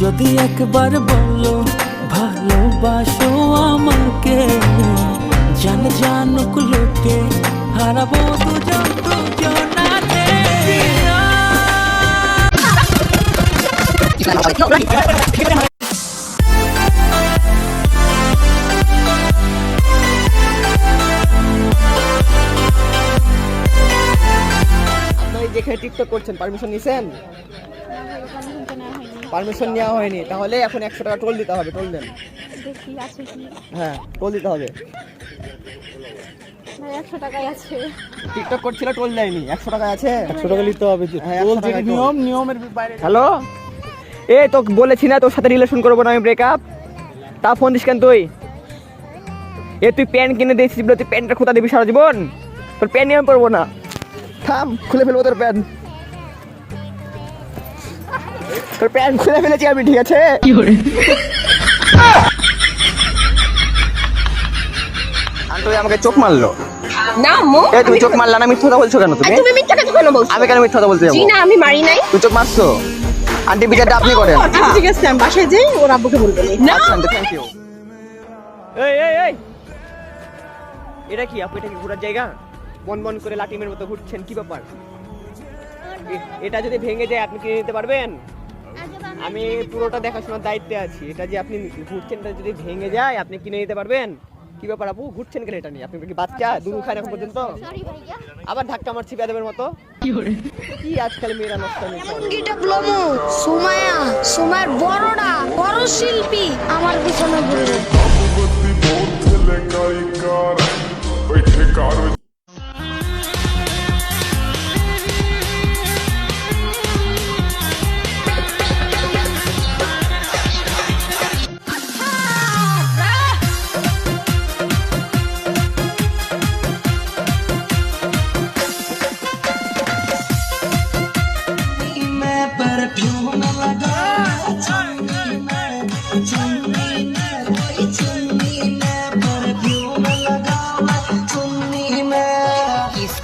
যদি একবার বলো, ভালোবাসো আমাকে, জান জানুক লোকে, হারাবো দুজন দুজনাতে যেখানে টিকটক করছেন পারমিশন নিছেন? পারমিশন নেওয়া হয়নি তাহলে এখন একশো টাকা টোল দিতে হবে টোল দেন। দেখি আছে কি? হ্যাঁ টোল দিতে হবে। একশো টাকাই আছে। টিকটক করছিল টোল দেয়নি একশো টাকা আছে? একশো টাকা নিতে হবে হ্যাঁ, টোল একশো টাকা যেটি টোল। নিয়ম নিয়মের বাইরে। হ্যালো? এ তো বলেছি না তোর সাথে রিলেশন করব না আমি ব্রেকআপ তা ফোন দিস কেন তুই? এ তুই প্যান্ট কিনে দিয়েছিস তুই প্যান্টটা খোঁতা দিবি সারা জীবন? তোর প্যান্ট নিয়ে আমি পরবো না। থাম খুলে ফেলব তোর প্যান্ট। তোর প্যান্ট খুলে ফেলেছি আমি ঠিক আছে? আন্টি আমাকে চোখ মারলো। না আম্মু এ তুমি চোখ মারলা না মিথ্যা কথা বলছো কেন তুমি? তুমি মিথ্যা কথা কেন বলছো? আমি কেন মিথ্যা কথা বলতে জি না আমি মারি নাই। তুই চোখ মারছো? আন্টি বিচারটা আপনি করেন। আচ্ছা ঠিক আছে আমি বাসায় যাই ওর আব্বুকে বলব। না! আচ্ছা আন্টি থ্যাংক ইউ এই এই এই! এটা কি আপু এটা কি ঘোরার জায়গা? বন বন করে লাটিমের মতো ঘুরছেন কি ব্যাপার? এটা যদি ভেঙে যায় আপনি কিনে নিতে পারবেন? আমি পুরোটা দেখাশোনার দায়িত্বে আছি। এটা যে আপনি ঘুরছেন এটা যদি ভেঙে যায় আপনি কিনে নিতে পারবেন? কি ব্যাপার আপু? ঘুরছেন কেন এটা নিয়ে? আপনি কি বাচ্চা? দুধ খান এখন পর্যন্ত? আবার ধাক্কা মারছি বেদবের মতো? কি আজকাল মেয়েরা নষ্ট ব্লমু সুমায়া সুমার বড়টা বড় শিল্পী আমার পিছনে ঘুরবে।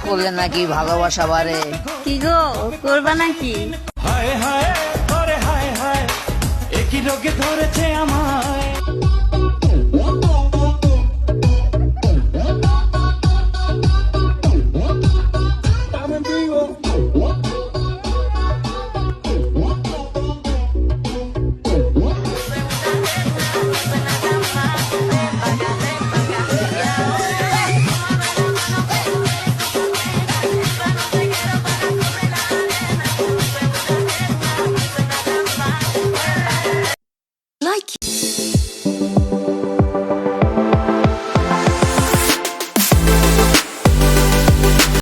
করলে নাকি ভালোবাসা বাড়ে? কি গো করবা নাকি? হায় হায় ধরে হায় হায় একই রোগে ধরেছে আমায়।